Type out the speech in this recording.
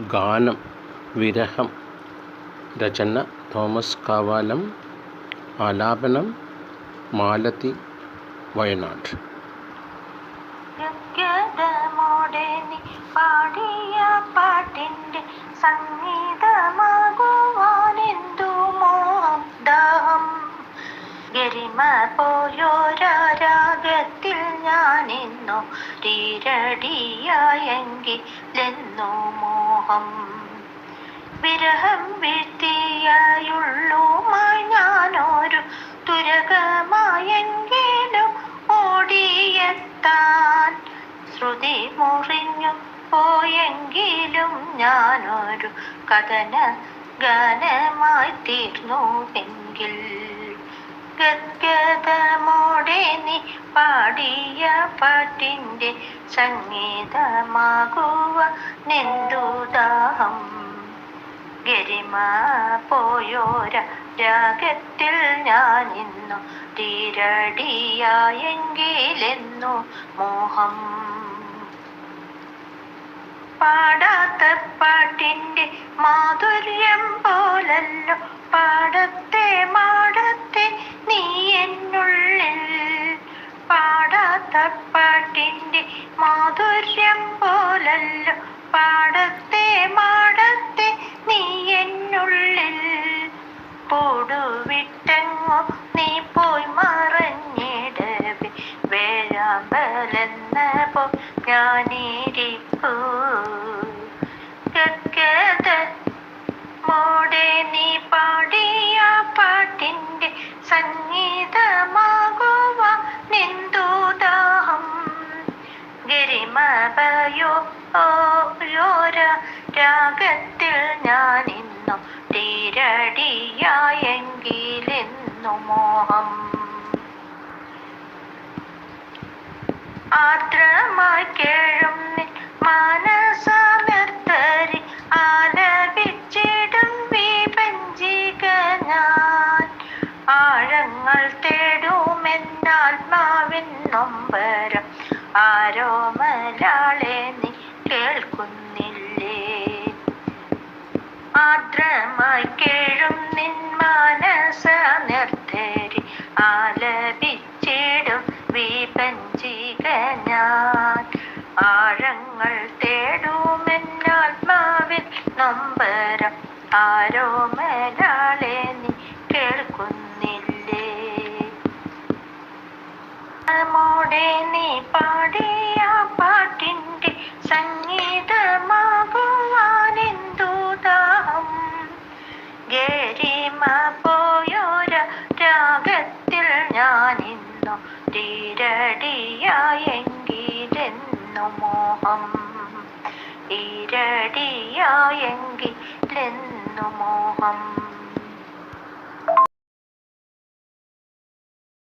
ഗാനം വിരഹം രചന തോമസ് കാവാലം ആലാപനം മാലതി വയനാട്. പാടിയ പാട്ടിന്റെ സംഗീതമാകുവാനെന്തു മോഹം ദാഹം? ഗരിമ പോയോരാഗത്തിൽ ഞാനിന്നു തീരടിയായെങ്കിലെന്നു മോഹം. വിരഹം വീഴ്ത്തിയായുള്ളുമായി ഞാനൊരു തുരകമായെങ്കിലും ഓടിയെത്താൻ. ശ്രുതി മുറിഞ്ഞു പോയെങ്കിലും ഞാനൊരു കഥന ഗാനമായി തീർന്നുവെങ്കിൽ പാടിയ പാട്ടിന്റെ സംഗീതമാകുക നെന്തുദാഹം ഗരിമ പോയോര രാഗത്തിൽ ഞാൻ ഇന്നു തീരടിയായെങ്കിലെന്നു മോഹം. പാടാത്ത പാട്ടിന്റെ മാധുര്യം പോലല്ലോ പാട്ടിന്റെ മാധുര്യം പോലല്ലോ. പാടത്തെ മാടത്തെ നീ എന്നുള്ളിൽ കൂടുവിട്ടെങ്ങോ ഗരിമപയോ ഓരോര രാഗത്തിൽ ഞാൻ ഇന്നു തീരടിയായെങ്കിലെന്നു മോഹം. ആർദ്രമായി കേഴും നിൻ മാനസമർത്തരി ആലപിച്ചിടും വിപഞ്ചിക ഞാൻ. ആഴങ്ങൾ തേടുമെന്നാത്മാവിൻ നൊമ്പരം ആരോ മലാളെ നീ കേൾക്കുന്നില്ലേ? ആർദ്രമായി കേഴും നിൻ മാനസ നിർദ്ധരി ആലപിച്ചിടും വിപഞ്ചിക ഞാൻ ആഴങ്ങൾ തേടുമെന്നാത്മാവിൽ നൊമ്പരം ആരോ പോയോര രാഗത്തിൽ ഞാൻ ഇന്നു തീരടിയായെങ്കിലെന്നു മോഹം. ഈരടിയായെങ്കിലെന്നു മോഹം.